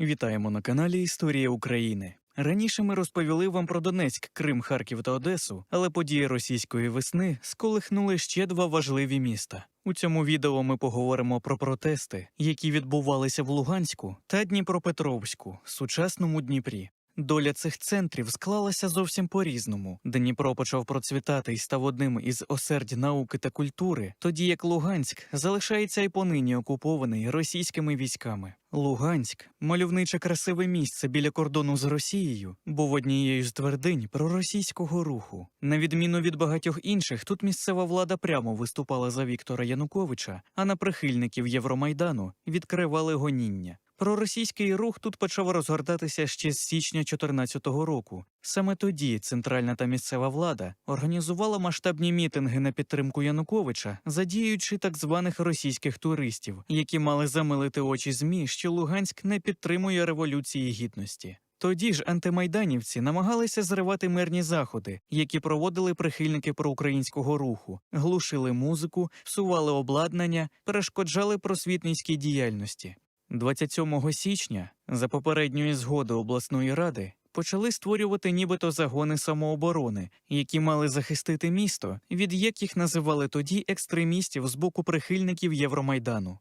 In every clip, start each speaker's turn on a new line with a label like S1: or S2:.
S1: Вітаємо на каналі Історія України. Раніше ми розповіли вам про Донецьк, Крим, Харків та Одесу, але події російської весни сколихнули ще два важливі міста. У цьому відео ми поговоримо про протести, які відбувалися в Луганську та Дніпропетровську, сучасному Дніпрі. Доля цих центрів склалася зовсім по-різному. Дніпро почав процвітати і став одним із осердь науки та культури, тоді як Луганськ залишається і понині окупований російськими військами. Луганськ, мальовниче красиве місце біля кордону з Росією, був однією з твердинь проросійського руху. На відміну від багатьох інших, тут місцева влада прямо виступала за Віктора Януковича, а на прихильників Євромайдану відкривали гоніння. Проросійський рух тут почав розгортатися ще з січня 2014 року. Саме тоді центральна та місцева влада організувала масштабні мітинги на підтримку Януковича, задіючи так званих російських туристів, які мали замилити очі змі, що Луганськ не підтримує революції гідності. Тоді ж антимайданівці намагалися зривати мирні заходи, які проводили прихильники проукраїнського руху, глушили музику, всували обладнання, перешкоджали просвітницькій діяльності. 27 січня, за попередньої згоди обласної ради, почали створювати нібито загони самооборони, які мали захистити місто, від яких називали тоді екстремістів з боку прихильників Євромайдану.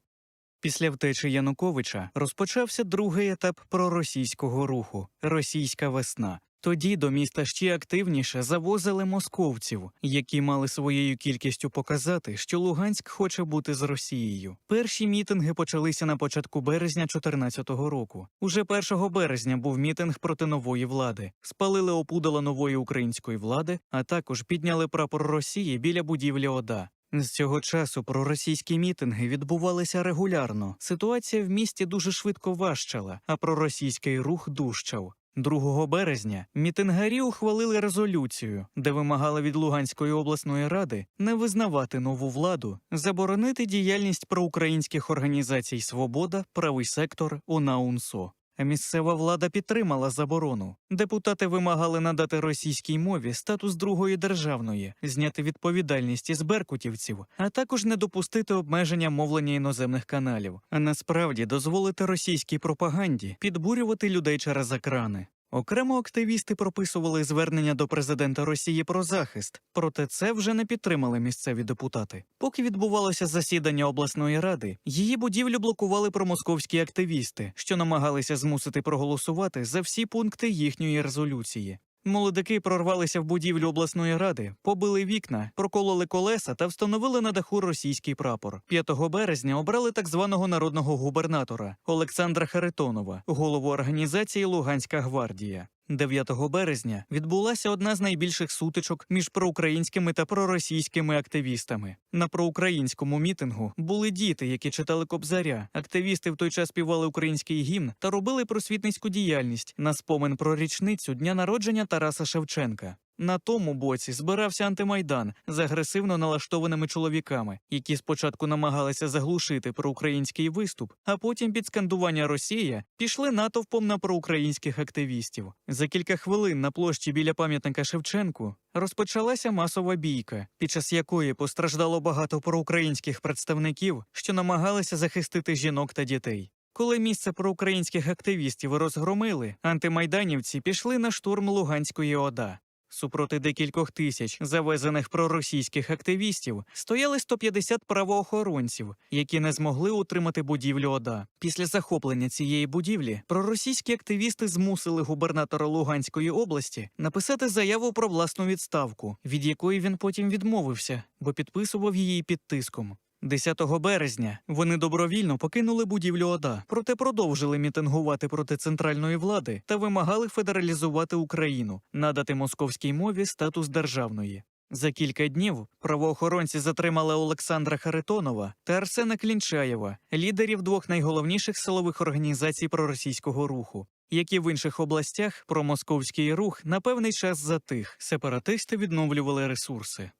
S1: Після втечі Януковича розпочався другий етап проросійського руху російська весна. Тоді до міста ще активніше завозили московців, які мали своєю кількістю показати, що Луганськ хоче бути з Росією. Перші мітинги почалися на початку березня 2014 року. Уже 1 березня був мітинг проти нової влади, спалили опудала нової української влади, а також підняли прапор Росії біля будівлі ОДА. З цього часу проросійські мітинги відбувалися регулярно. Ситуація в місті дуже швидко важчала, а проросійський рух дужчав. 2 березня мітингарі ухвалили резолюцію, де вимагали від Луганської обласної ради не визнавати нову владу, заборонити діяльність проукраїнських організацій Свобода, Правий сектор, УНАУНСО. Місцева влада підтримала заборону. Депутати вимагали надати російській мові статус другої державної, зняти відповідальність із беркутівців, а також не допустити обмеження мовлення іноземних каналів, а насправді дозволити російській пропаганді підбурювати людей через екрани. Окремо активісти прописували звернення до президента Росії про захист, проте це вже не підтримали місцеві депутати. Поки відбувалося засідання обласної ради, її будівлю блокували промосковські активісти, що намагалися змусити проголосувати за всі пункти їхньої резолюції. Молодики прорвалися в будівлю обласної ради, побили вікна, прокололи колеса та встановили на даху російський прапор. 5 березня обрали так званого народного губернатора Олександра Харитонова, голову організації Луганська гвардія. 9 березня відбулася одна з найбільших сутичок між проукраїнськими та проросійськими активістами. На проукраїнському мітингу були діти, які читали кобзаря. Активісти в той час співали український гімн та робили просвітницьку діяльність на спомин про річницю дня народження Тараса Шевченка. На тому боці збирався антимайдан з агресивно налаштованими чоловіками, які спочатку намагалися заглушити проукраїнський виступ, а потім під скандування Росія пішли натовпом на проукраїнських активістів. За кілька хвилин на площі біля пам'ятника Шевченку розпочалася масова бійка, під час якої постраждало багато проукраїнських представників, що намагалися захистити жінок та дітей. Коли місце проукраїнських активістів розгромили, антимайданівці пішли на штурм Луганської ОДА. Супроти декількох тисяч завезених проросійських активістів стояли 150 правоохоронців, які не змогли утримати будівлю ОДА. Після захоплення цієї будівлі проросійські активісти змусили губернатора Луганської області написати заяву про власну відставку, від якої він потім відмовився, бо підписував її під тиском. 10 березня вони добровільно покинули будівлю ОДА, проте продовжили мітингувати проти центральної влади та вимагали федералізувати Україну, надати московській мові статус державної. За кілька днів правоохоронці затримали Олександра Харитонова та Арсена Клінчаєва, лідерів двох найголовніших силових організацій проросійського руху. Як і в інших областях, промосковський рух на певний час затих, сепаратисти відновлювали ресурси.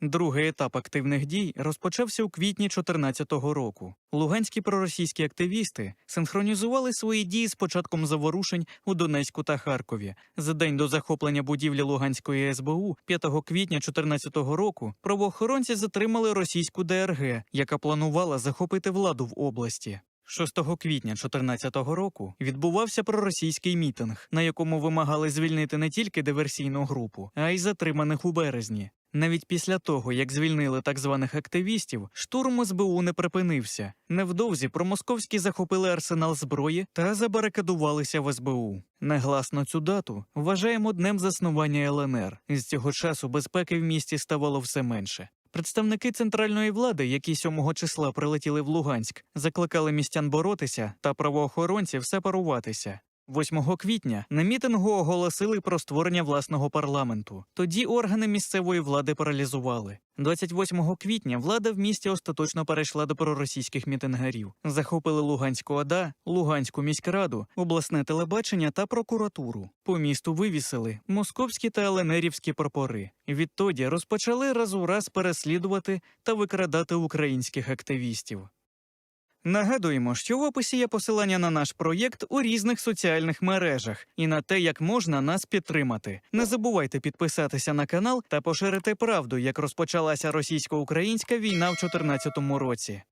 S1: Другий етап активних дій розпочався у квітні 2014 року. Луганські проросійські активісти синхронізували свої дії з початком заворушень у Донецьку та Харкові. За день до захоплення будівлі Луганської СБУ 5 квітня 2014 року правоохоронці затримали російську ДРГ, яка планувала захопити владу в області. 6 квітня 2014 року відбувався проросійський мітинг, на якому вимагали звільнити не тільки диверсійну групу, а й затриманих у березні. Навіть після того, як звільнили так званих активістів, штурм СБУ не припинився. Невдовзі промосковські захопили арсенал зброї та забарикадувалися в СБУ. Негласно цю дату вважаємо днем заснування ЛНР. З цього часу безпеки в місті ставало все менше. Представники центральної влади, які 7 числа прилетіли в Луганськ, закликали містян боротися та правоохоронців сепаруватися. 8 квітня на мітингу оголосили про створення власного парламенту. Тоді органи місцевої влади паралізували. 28 квітня влада в місті остаточно перейшла до проросійських мітингарів. Захопили Луганську ОДА, Луганську міськраду, обласне телебачення та прокуратуру. По місту вивісили московські та еленерівські прапори. Відтоді розпочали раз у раз переслідувати та викрадати українських активістів. Нагадуємо, що в описі є посилання на наш проєкт у різних соціальних мережах і на те, як можна нас підтримати. Не забувайте підписатися на канал та поширити правду, як розпочалася російсько-українська війна в 2014 році.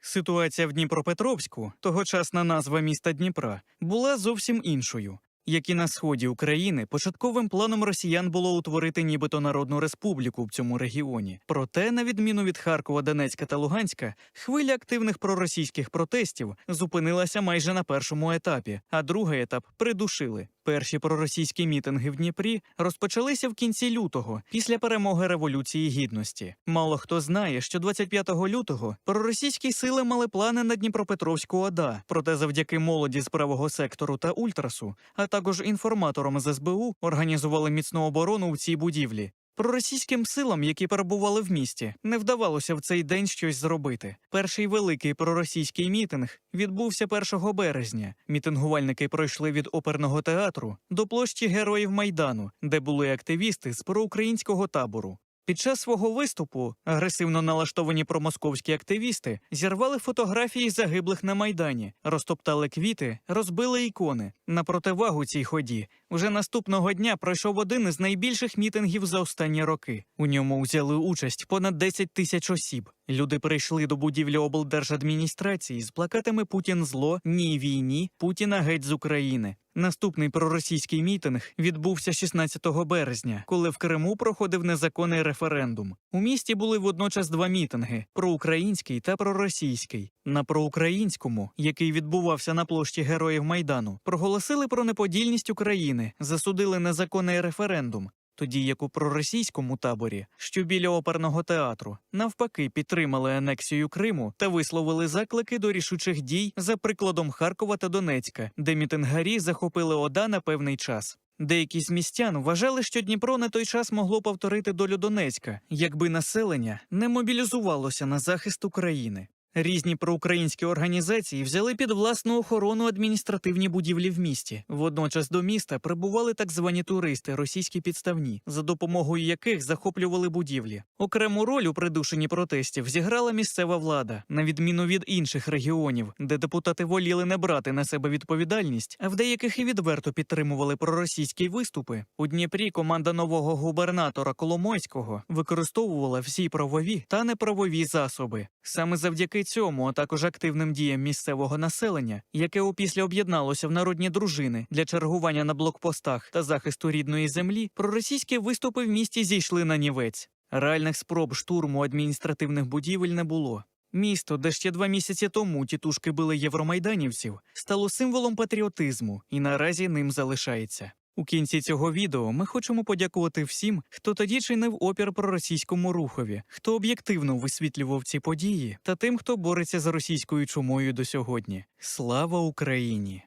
S1: Ситуація в Дніпропетровську, тогочасна назва міста Дніпра, була зовсім іншою. Як і на сході України, початковим планом росіян було утворити нібито народну республіку в цьому регіоні. Проте, на відміну від Харкова, Донецька та Луганська, хвиля активних проросійських протестів зупинилася майже на першому етапі, а другий етап придушили. Перші проросійські мітинги в Дніпрі розпочалися в кінці лютого, після перемоги Революції Гідності. Мало хто знає, що 25 лютого проросійські сили мали плани на Дніпропетровську ОДА, проте завдяки молоді з правого сектору та ультрасу, а також інформаторам з СБУ організували міцну оборону в цій будівлі. Проросійським силам, які перебували в місті, не вдавалося в цей день щось зробити. Перший великий проросійський мітинг відбувся 1 березня. Мітингувальники пройшли від оперного театру до площі Героїв Майдану, де були активісти з проукраїнського табору. Під час свого виступу агресивно налаштовані промосковські активісти зірвали фотографії загиблих на майдані, розтоптали квіти, розбили ікони. На противагу цій ході вже наступного дня пройшов один із найбільших мітингів за останні роки. У ньому взяли участь понад 10 тисяч осіб. Люди прийшли до будівлі облдержадміністрації з плакатами Путін зло, ні війні, Путіна геть з України. Наступний проросійський мітинг відбувся 16 березня, коли в Криму проходив незаконний референдум. У місті були водночас два мітинги: проукраїнський та проросійський. На проукраїнському, який відбувався на площі Героїв Майдану, проголосили про неподільність України, засудили незаконний референдум. Тоді як у проросійському таборі, що біля оперного театру, навпаки, підтримали анексію Криму та висловили заклики до рішучих дій за прикладом Харкова та Донецька, де мітингарі захопили ОДА на певний час. Деякі з містян вважали, що Дніпро на той час могло повторити долю Донецька, якби населення не мобілізувалося на захист України. Різні проукраїнські організації взяли під власну охорону адміністративні будівлі в місті. Водночас до міста прибували так звані туристи, російські підставні, за допомогою яких захоплювали будівлі. Окрему роль у придушенні протестів зіграла місцева влада, на відміну від інших регіонів, де депутати воліли не брати на себе відповідальність, а в деяких і відверто підтримували проросійські виступи. У Дніпрі команда нового губернатора Коломойського використовувала всі правові та неправові засоби. Саме завдяки цьому, а також активним діям місцевого населення, яке опісля об'єдналося в народні дружини для чергування на блокпостах та захисту рідної землі, проросійські виступи в місті зійшли на нівець. Реальних спроб штурму адміністративних будівель не було. Місто, де ще два місяці тому тітушки били євромайданівців, стало символом патріотизму і наразі ним залишається. У кінці цього відео ми хочемо подякувати всім, хто тоді чинив опір проросійському рухові, хто об'єктивно висвітлював ці події, та тим, хто бореться за російською чумою до сьогодні. Слава Україні!